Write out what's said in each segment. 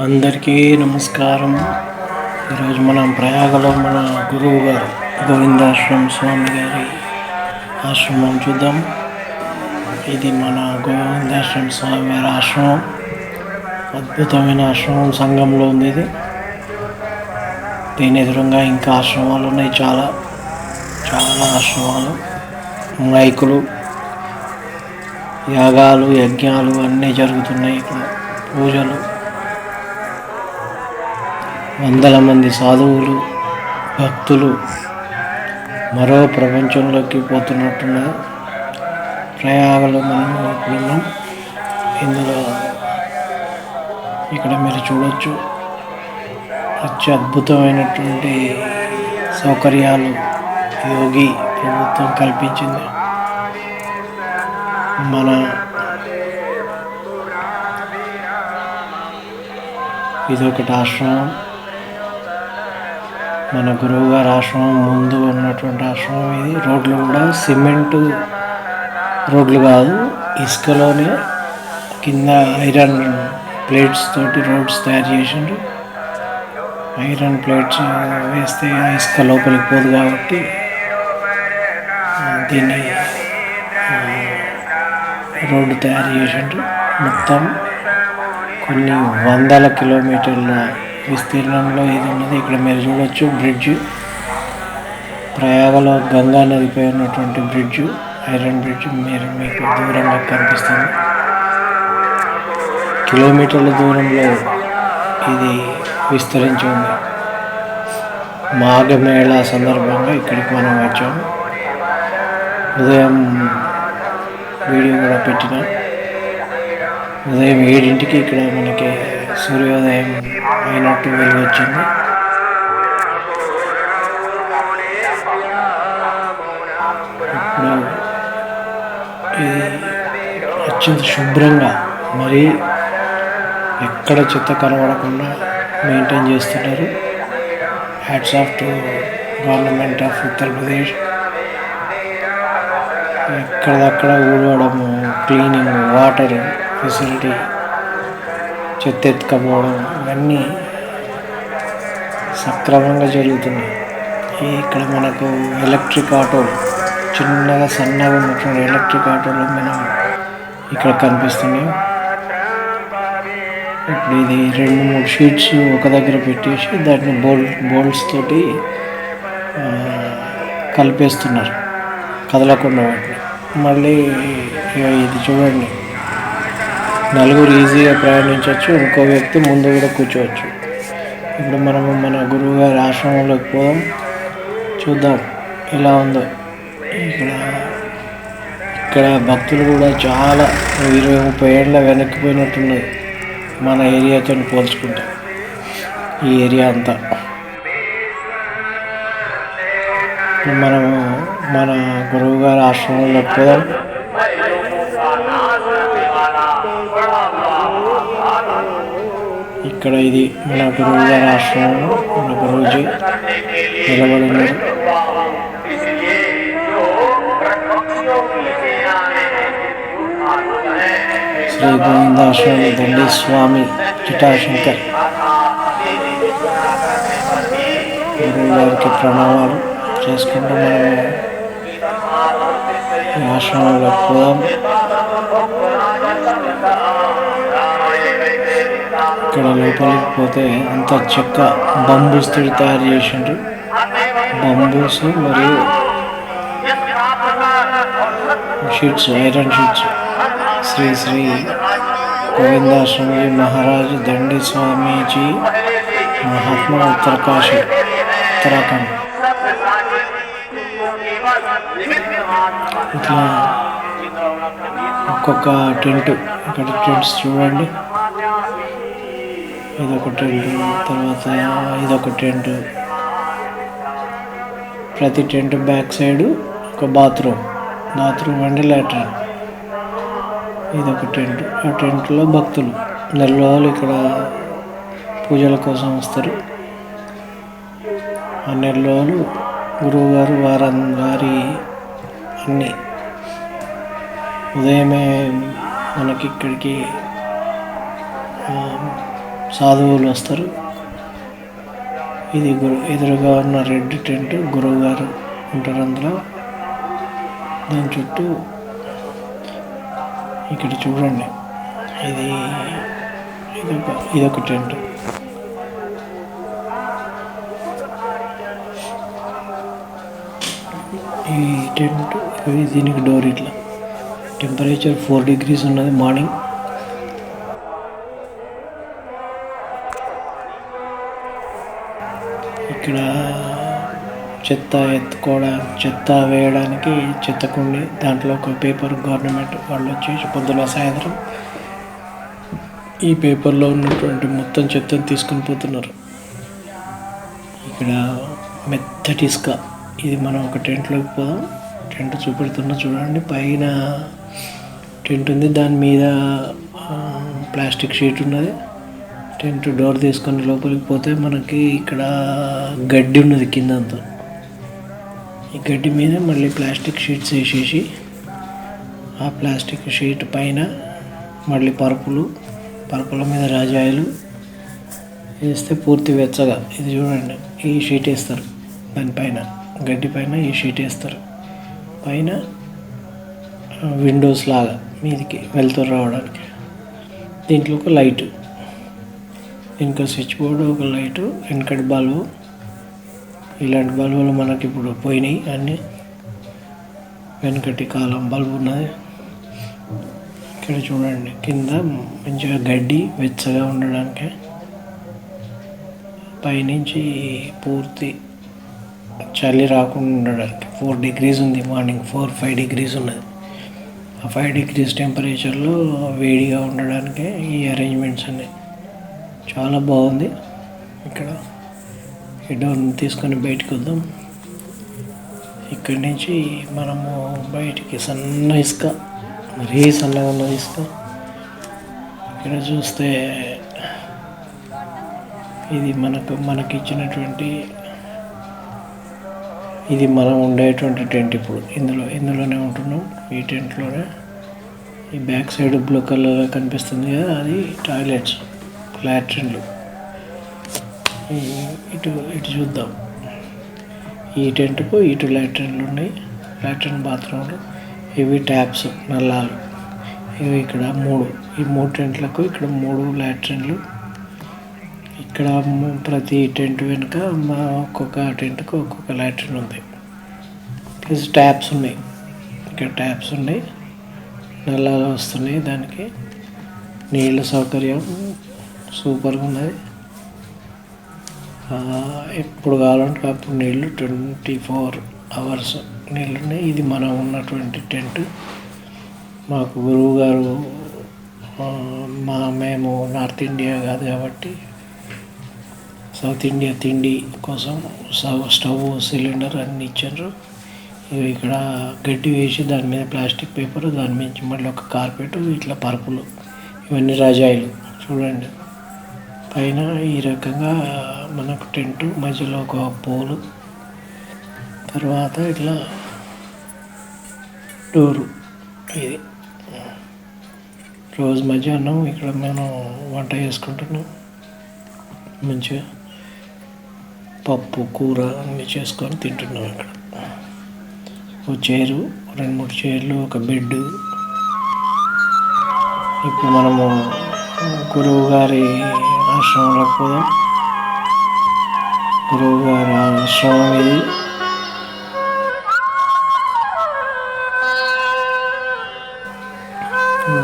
అందరికీ నమస్కారం. ఈరోజు మనం ప్రయాగలో మన గురువు గారు గోవిందాశ్రమ స్వామి గారి ఆశ్రమం చూద్దాం. ఇది మన గోవిందాశ్రమ స్వామి గారి ఆశ్రమం. అద్భుతమైన ఆశ్రమం సంఘంలో ఉంది ఇది. దీని ఎదురుగా ఇంకా ఆశ్రమాలు ఉన్నాయి చాలా. చాలా ఆశ్రమాలు. మైకులు యాగాలు యజ్ఞాలు అన్నీ జరుగుతున్నాయి. ఇక్కడ పూజలు వందల మంది సాధువులు భక్తులు మరో ప్రపంచంలోకి పోతున్నట్టున్నారు. ప్రయాగలో మనం ఇప్పుడున్నాం ఇందులో ఇక్కడ మీరు చూడొచ్చు. అత్యద్భుతమైనటువంటి సౌకర్యాలు యోగి ప్రభుత్వం కల్పించింది. మన ఇదొకటి ఆశ్రమం. మన గురువు గారి ఆశ్రమం ముందు ఉన్నటువంటి ఆశ్రమం ఇది. రోడ్లు కూడా సిమెంట్ రోడ్లు కాదు ఇసుకలోనే కింద ఐరన్ ప్లేట్స్ తోటి రోడ్స్ తయారు చేసిండ్రు. ఐరన్ ప్లేట్స్ వేస్తే ఇసుక లోపలికి పోదు కాబట్టి దీన్ని రోడ్డు తయారు చేసిండ్రు. మొత్తం కొన్ని వందల కిలోమీటర్ల విస్తీర్ణంలో ఇది ఉన్నది ఇక్కడ మీరు చూడొచ్చు. బ్రిడ్జ్. ప్రయాగలో గంగా నదిపై ఉన్నటువంటి బ్రిడ్జ్. ఐరన్ బ్రిడ్జ్ మీరు మీకు దూరంగా కనిపిస్తుంది. కిలోమీటర్ల దూరంలో ఇది విస్తరించి ఉంది. మాఘమేళ సందర్భంగా ఇక్కడికి మనం వచ్చాము ఉదయం వీడియో కూడా పెట్టిన. ఉదయం ఏడింటికి ఇక్కడ మనకి సూర్యోదయం అయినట్టు వెలువచ్చింది ఇప్పుడు ఇది అత్యంత శుభ్రంగా మరి ఎక్కడ చెత్త కనబడకుండా మెయింటైన్ చేస్తున్నారు. Hats off to government of Uttar Pradesh ఎక్కడదక్కడ ఊడవడము క్లీనింగ్ వాటర్ ఫెసిలిటీ చెత్త ఎత్తుకపోవడం ఇవన్నీ సక్రమంగా జరుగుతున్నాయి. ఇక్కడ మనకు ఎలక్ట్రిక్ ఆటో చిన్నగా సన్నగా ఉన్నటువంటి ఎలక్ట్రిక్ ఆటోలు మనం ఇక్కడ కనిపిస్తున్నాయి. ఇప్పుడు ఇది రెండు మూడు షీట్స్ ఒక దగ్గర పెట్టేసి దాన్ని బోల్ బోల్ట్స్ తోటి కలిపేస్తున్నారు. కదలకుండా వాటిని. మళ్ళీ ఇది చూడండి. నలుగురు ఈజీగా ప్రయాణించవచ్చు ఇంకో వ్యక్తి ముందు కూడా కూర్చోవచ్చు. ఇప్పుడు మనము మన గురువు గారి ఆశ్రమంలోకి పోదాం. చూద్దాం ఎలా ఉందో. ఇక్కడ ఇక్కడ భక్తులు కూడా చాలా ఇరవై ముప్పై ఏళ్ళ వెనక్కిపోయినట్టున్నది మన ఏరియాతో పోల్చుకుంటే. ఈ ఏరియా అంతా. మనము మన గురువు గారి ఆశ్రమంలోకి పోదాం. ఇక్కడ ఇది మన గురువు గారి ఆశ్రమం మన గురువుజీ నిలబడి ఉన్నారు శ్రీ గోవిందాశ్రమ దండి స్వామి చిటాశంకర్ గురువు గారికి ప్రణామాలు చేసుకుంటూ మనం ఈ ఆశ్రమంలో పోదాం. ఇక్కడ లోపలికి పోతే అంత చెక్క బంబూస్ తోటి తయారు చేసిండ్రు. బంబూస్ మరియు sheets iron sheets. Shri Shri Govindashrami Maharaj Dandi Swamiji Mahatma Uttarkashi Uttarakhand. ఇట్లా ఒక్కొక్క టెంట్ ఇక్కడ టెంట్స్ చూడండి. ఇదొక టెంట్ తర్వాత ఇదొక టెంట్ ప్రతి టెంట్ బ్యాక్ సైడ్ ఒక బాత్రూమ్. Bathroom and latrine. ఇదొక టెంట్ ఆ టెంట్లో భక్తులు. నెల రోజులు ఇక్కడ పూజల కోసం వస్తారు. ఆ నెల రోజులు గురువుగారు వారం వారి అన్నీ ఉదయమే మనకి ఇక్కడికి సాధువులు వస్తారు. ఇది గురు ఎదురుగా ఉన్న రెడ్ టెంట్ గురువు గారు ఉంటారు అందులో. దాని చుట్టూ ఇక్కడ చూడండి. ఇది ఇదొక ఇదొక టెంట్. ఈ టెంట్ దీనికి డోర్ ఇట్లా. టెంపరేచర్ ఫోర్ డిగ్రీస్ ఉన్నది మార్నింగ్. ఇక్కడ చెత్త ఎత్తుకోవడానికి చెత్త వేయడానికి చెత్త కుండి దాంట్లో ఒక పేపర్ గవర్నమెంట్ వాళ్ళు వచ్చేసి పొద్దున సాయంత్రం ఈ పేపర్లో ఉన్నటువంటి మొత్తం చెత్తను తీసుకుని పోతున్నారు. ఇక్కడ మెత్తటి ఇసుక. ఇది మనం ఒక టెంట్లోకి పోదాం. టెంట్ చూపెడుతున్నా చూడండి. పైన టెంట్ ఉంది. దాని మీద ప్లాస్టిక్ షీట్ ఉన్నది. టెంట్ డోర్ తీసుకొని లోపలికి పోతే మనకి ఇక్కడ గడ్డి ఉన్నది కింద అంతా. ఈ గడ్డి మీద మళ్ళీ ప్లాస్టిక్ షీట్స్ వేసేసి ఆ ప్లాస్టిక్ షీట్ పైన మళ్ళీ పరుపులు పరుపుల మీద రాజాయలు వేస్తే పూర్తి వెచ్చగా. ఇది చూడండి ఈ షీట్ వేస్తారు. దానిపైన గడ్డి పైన ఈ షీట్ వేస్తారు. పైన విండోస్ లాగా మీదికి వెళ్తూ రావడానికి. దీంట్లో ఒక లైట్. ఇంకా స్విచ్ బోర్డు ఒక లైటు వెనకటి బల్బు ఇలాంటి బల్బులు మనకి ఇప్పుడు పోయినాయి అన్నీ. వెనకటి కాలం బల్బు ఉన్నది. ఇక్కడ చూడండి కింద మంచిగా గడ్డి వెచ్చగా ఉండడానికి. పైనుంచి పూర్తి చలి రాకుండా ఉండడానికి. ఫోర్ డిగ్రీస్ ఉంది మార్నింగ్ ఫోర్ ఫైవ్ డిగ్రీస్ ఉన్నది. ఆ ఫైవ్ డిగ్రీస్ టెంపరేచర్లో వేడిగా ఉండడానికి ఈ అరేంజ్మెంట్స్ అన్నీ. చాలా బాగుంది. ఇక్కడ ఈ తీసుకొని బయటకు వద్దాం. ఇక్కడి నుంచి మనము బయటికి సన్న ఇసుక మరీ సన్నగా ఉన్న ఇసుక. ఇక్కడ చూస్తే ఇది మనకు మనకి ఇచ్చినటువంటి ఇది మనం ఉండేటువంటి టెంట్ ఇప్పుడు. ఇందులో ఇందులోనే ఉంటున్నాం ఈ టెంట్లోనే. ఈ బ్యాక్ సైడ్ బ్లూ కలర్ కనిపిస్తుంది కదా అది టాయిలెట్స్. లాట్రిన్లు ఇటు ఇటు చూద్దాం. ఈ టెంట్కు ఇటు లాట్రిన్లు ఉన్నాయి. లాట్రిన్ బాత్రూమ్లు ఇవి ట్యాప్స్ నల్లాలు. ఇవి ఇక్కడ మూడు. ఈ మూడు టెంట్లకు ఇక్కడ మూడు లాట్రిన్లు. ఇక్కడ ప్రతి టెంట్ వెనుక మా ఒక్కొక్క టెంట్కు ఒక్కొక్క లాట్రిన్ ఉంది. ప్లస్ ట్యాప్స్ ఉన్నాయి. ఇక్కడ ట్యాప్స్ ఉన్నాయి. నల్లాలు వస్తున్నాయి దానికి. నీళ్ళ సౌకర్యం సూపర్గా ఉన్నది. ఎప్పుడు కావాలంటే అప్పుడు నీళ్ళు ట్వంటీ ఫోర్ అవర్స్ నీళ్ళు ఉన్నాయి ఇది మనం ఉన్నటువంటి టెంట్. మాకు గురువు గారు మా మేము నార్త్ ఇండియా కాదు కాబట్టి సౌత్ ఇండియా తిండి కోసం స్టవ్ స్టవ్ సిలిండర్ అన్ని ఇచ్చారు. ఇవి ఇక్కడ గడ్డి వేసి దాని మీద ప్లాస్టిక్ పేపర్ దాని మీద మళ్ళీ ఒక కార్పెట్ ఇట్లా పరుపులు ఇవన్నీ రజాయిలు. చూడండి. పైన ఈ రకంగా మనకు టెంట్ మధ్యలో ఒక పోలు తర్వాత ఇట్లా డోరు ఇది. రోజు మధ్యాహ్నం ఇక్కడ మేము వంట చేసుకుంటున్నాం. మంచిగా పప్పు కూర అన్నీ చేసుకొని తింటున్నాం ఇక్కడ. ఒక చైరు రెండు మూడు చైర్లు ఒక బెడ్. ఇప్పుడు మనము గురువు గారి ఆశ్రమంలోకి పోదాం గురువు గారి ఆశ్రమం ఇది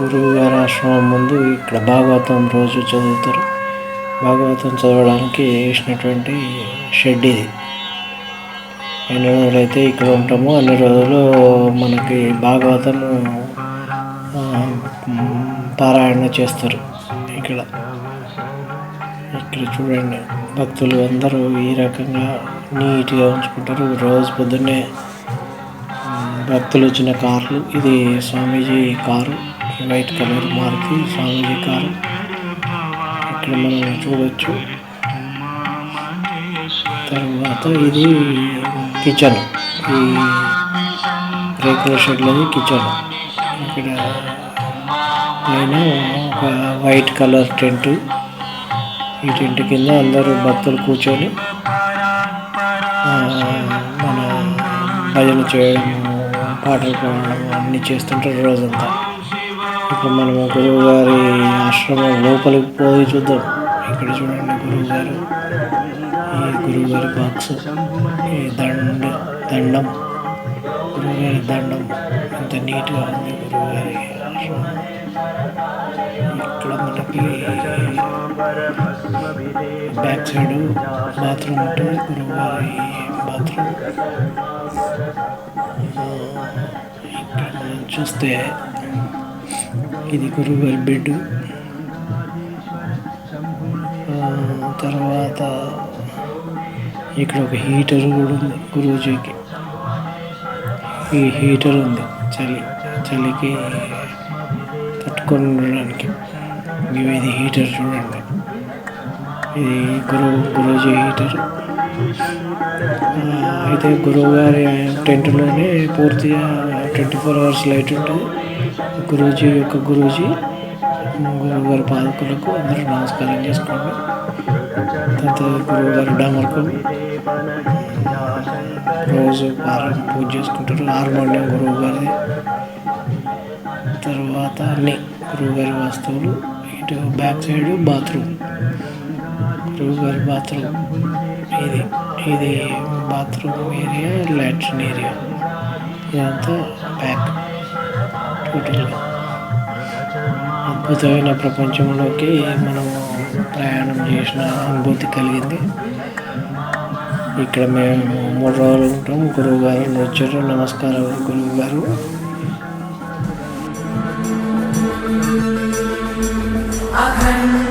గురువు గారి ఆశ్రమం ముందు ఇక్కడ భాగవతం రోజు చదువుతారు. భాగవతం చదవడానికి వేసినటువంటి షెడ్ ఇది. ఎన్ని రోజులైతే ఇక్కడ ఉంటామో అన్ని రోజులు మనకి భాగవతం పారాయణ చేస్తారు ఇక్కడ. ఇక్కడ చూడండి. భక్తులు అందరూ ఈ రకంగా నీట్గా ఉంచుకుంటారు. రోజు పొద్దున్నే భక్తులు వచ్చిన కార్లు ఇది Swamiji car white colour Maruti Swamiji car. ఇక్కడ మనం చూడొచ్చు. తర్వాత ఇది కిచెన్. ఈ రేకుల షెడ్లది కిచెన్. ఇక్కడ పైన ఒక వైట్ కలర్ టెంట్. ఈ టెంట్ కింద అందరూ భక్తులు కూర్చొని మన భజన చేయడం పాటలు పాడడం అన్నీ చేస్తుంటారు రోజంతా. ఇప్పుడు మనం గురువు గారి ఆశ్రమం లోపలికి పోయి చూద్దాం. ఇక్కడ చూడండి గురువు గారు ఈ గురువు గారి బాక్స్ ఈ దండ దండం. గురువుగారి దండం. ఎంత నీట్గా ఉంది గురువుగారి. ఇక్కడ మనకి బ్యాక్ సైడ్ బాత్రూమ్ ఉంటుంది గురువుగారి బాత్రూమ్. ఇక్కడ మనం చూస్తే ఇది గురువుగారి బెడ్ తర్వాత ఇక్కడ ఒక హీటర్ కూడా ఉంది గురూజీకి ఈ హీటర్ ఉంది. చలి చలికి తట్టుకొని ఉండడానికి మేము ఇది హీటర్ చూడండి. ఇది గురువు గురూజీ హీటర్. అయితే గురువు గారి టెంట్లోనే పూర్తిగా ట్వంటీ ఫోర్ అవర్స్ లైట్ ఉంటుంది. గురూజీ యొక్క గురూజీ. గురువు గారి పాదకులకు అందరూ నమస్కారం చేసుకోండి. తర్వాత గురువు గారు డామర్కు రోజు వారం పూజ చేసుకుంటారు. హార్మోనియం గురువు గారి తర్వాత అన్ని గురువు గారి వస్తువులు ఇటు బ్యాక్ సైడ్ బాత్రూమ్. గురువు గారి బాత్రూమ్ ఇది ఇది బాత్రూమ్ ఏరియా లాట్రిన్ ఏరియా. ఇదంతా బ్యాక్ టోటల్గా. అద్భుతమైన ప్రపంచంలోకి మనము ప్రయాణం చేసిన అనుభూతి కలిగింది. ఇక్కడ మేము మూడు రోజులు ఉంటాం. గురువు గారు వచ్చారు నమస్కారం గురువు గారు అఖండ